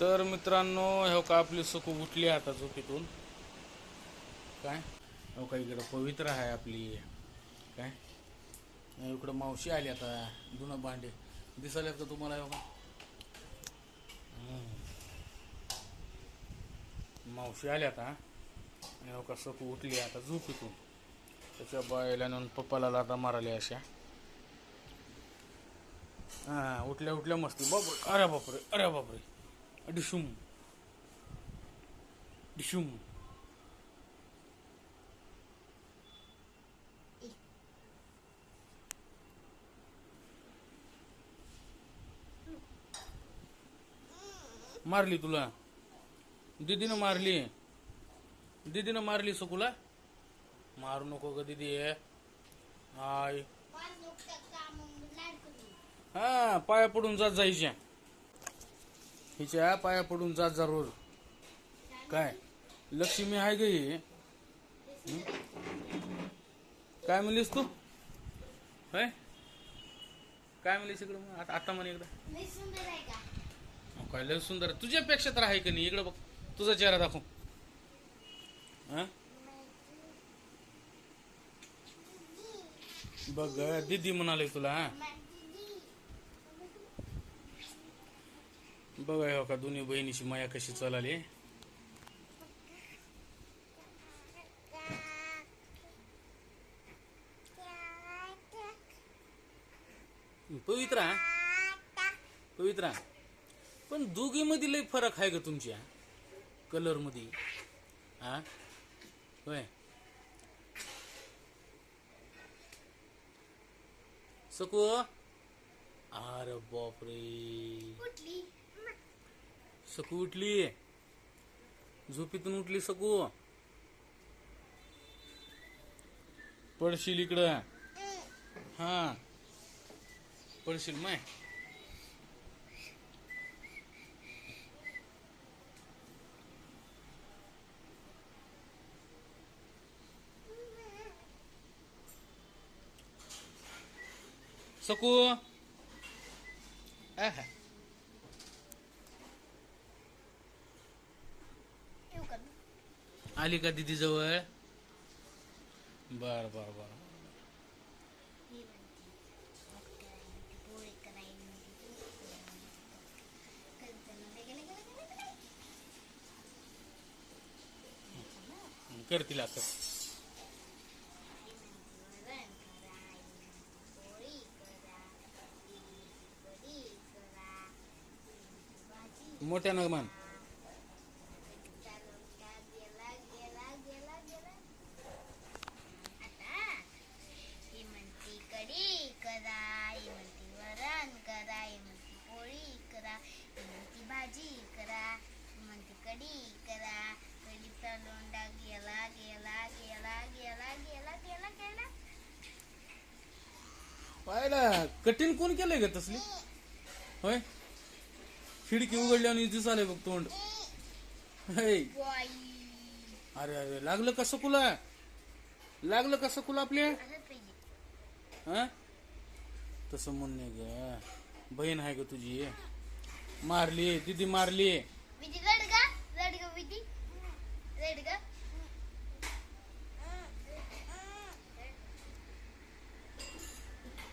तर मित्रांनो हो का आपली सुकू उठली आता झोपेतून. काय? हो का इकडं पवित्र आहे आपली. काय? इकडं मावशी आली आता जुनं भांडे. दिसायला का तुम्हाला हो का मावशी आल्या आता. आणि हो का सकू उठली आता झोपेतून. त्याच्या बायला नेऊन पप्पाला लाता मारायला अशा. हां उठल्या उठल्या मस्ती. बाप अरे बापरे अरे बापरे. डिशुम डिशुम मारली तुला. दीदीनं मारली. दीदीनं मारली सुकुला. मारू नको ग दीदी. हाय. हा पाया पडून जात जायच्या. हिच्या पाया पडून जात जा रोज. काय? लक्ष्मी आहे ग? काय म्हणलीस तू? होय? काय म्हणलीस इकडं मग? आता आता म्हणे इकडं काय लय सुंदर. आहे. तुझ्यापेक्षा तर आहे का नाही? इकडं बघ. तुझा चेहरा दाखव. हं? बघ दीदी म्हणाले तुला हा? बघा हो का दोन्ही बहिणीची माया कशी चालली? पवित्रा पवित्रा पण दोघीमध्ये लय फरक आहे का तुमच्या कलरमध्ये हा होय. सकू? अरे बापरे. सकू उठली. झोपीतून उठली सकू. पडशील इकडं. हा. पडशील माय. सकू. आहा. आली का दिदी जवळ? बर बर बर. करतील असं. मोठ्या नगमान ही म्हणती कढी करा ही म्हणती वरण करा ही म्हणती पोळी करा ही म्हणती भाजी करा ही म्हणती कढी करा कढीचा लोंडा गेला गेला गेला गेला गेला गेला गेला पाहिला कठीण कोण केलंय ग तसली? होय? खिडकी उघडल्यावर दिस आलंय बघ तोंड. हे अरे अरे लागलं कसं कुला? लागलं कसं कुला आपल्या हा? तसं म्हणणे ग. बहीण आहे ग तुझी. मारली दिदी मारली विधी रड गा रड ग विधी रड ग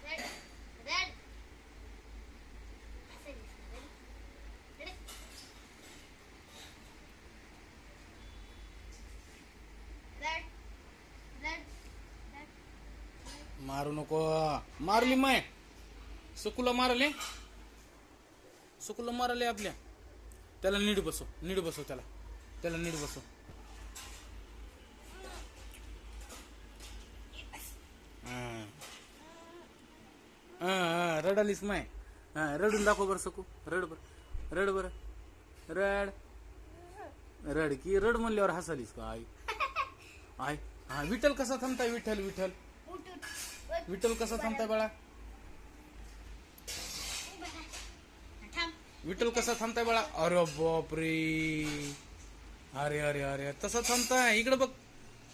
रड रड असं दिसतं, रड. रड. रड. रड. रड. मारू नको. मारली माय. सुकुला मारले. सुकुला मारले आपल्या. त्याला नीट बसव. नीट बसव त्याला. त्याला नीट बसव. हा. हा, हा, रडालीस माय. हा रडून दाखव बरं सकू. रड बर. रड बर. रड. रड की रड म्हणल्यावर हसालीस का आई? आय हा विठ्ठल कसा थांबताय? विठ्ठल विठ्ठल. विठ्ठल कसा थांबताय बाळा? विठ्ठल कसा थांबताय बाळा? अरे बापरे. अरे अरे अरे. तसा थांबताय. इकडे बघ.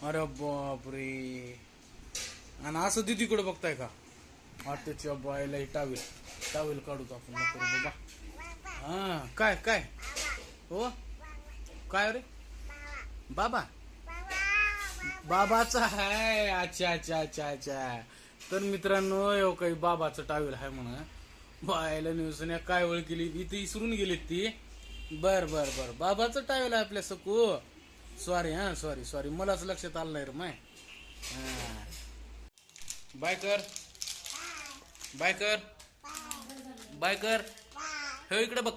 अरे बापरे. आणि असं दिदीकडे बघताय का? आत्याच्या बायला टावेल टावेल काढू आपण. बाबा. हा काय काय? हो? काय रे? बाबा? बाबाचा. आहे अच्छा अच्छा अच्छा अच्छा. तर मित्रांनो यो काही बाबाचं टावेल आहे म्हणा बायला न्यूजने काय ओळ केली इथे इसरून गेली ती. बर बर बर. बाबाचं टावेल आहे आपल्या सकू. सॉरी हा सॉरी सॉरी मलाच लक्षात आलं नाही रे माय. हा. बाय कर बाय कर बाय कर हे इकडे बघ.